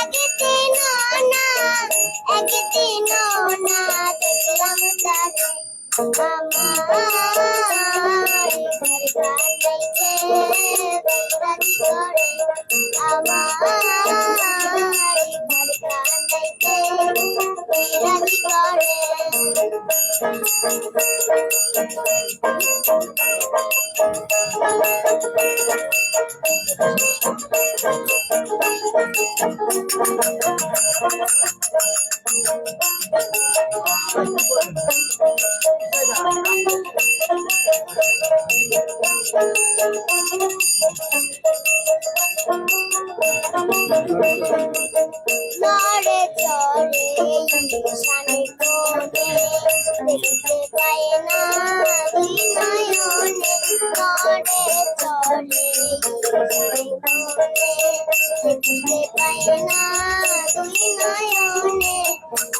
একদিন না একদিন না দেখলাম তাকে আমার করে Not it's all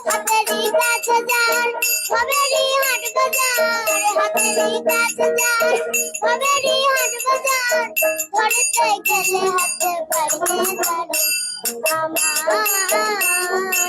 হাতেরই কাছে যার হবেরই হাট বাজার হাতেরই কাছে যার হবেরই হাট বাজার ধরতে গেলে হাতে পাইয়ে ধরে আমার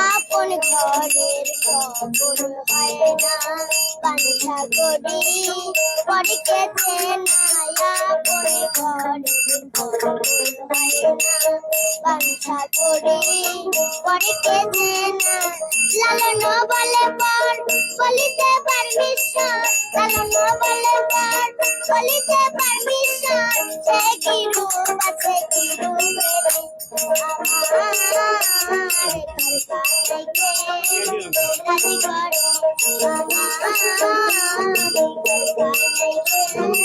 আপন ঘরের খবর হয় না। বাঞ্ছা করি পরকে না আপন বাঞ্ছা করি পরকে না লালন বলে পর বলিতে পারমিশন লালন বলে পর বলিতে পারমিশন সে কি রূপ আছে কি রূপ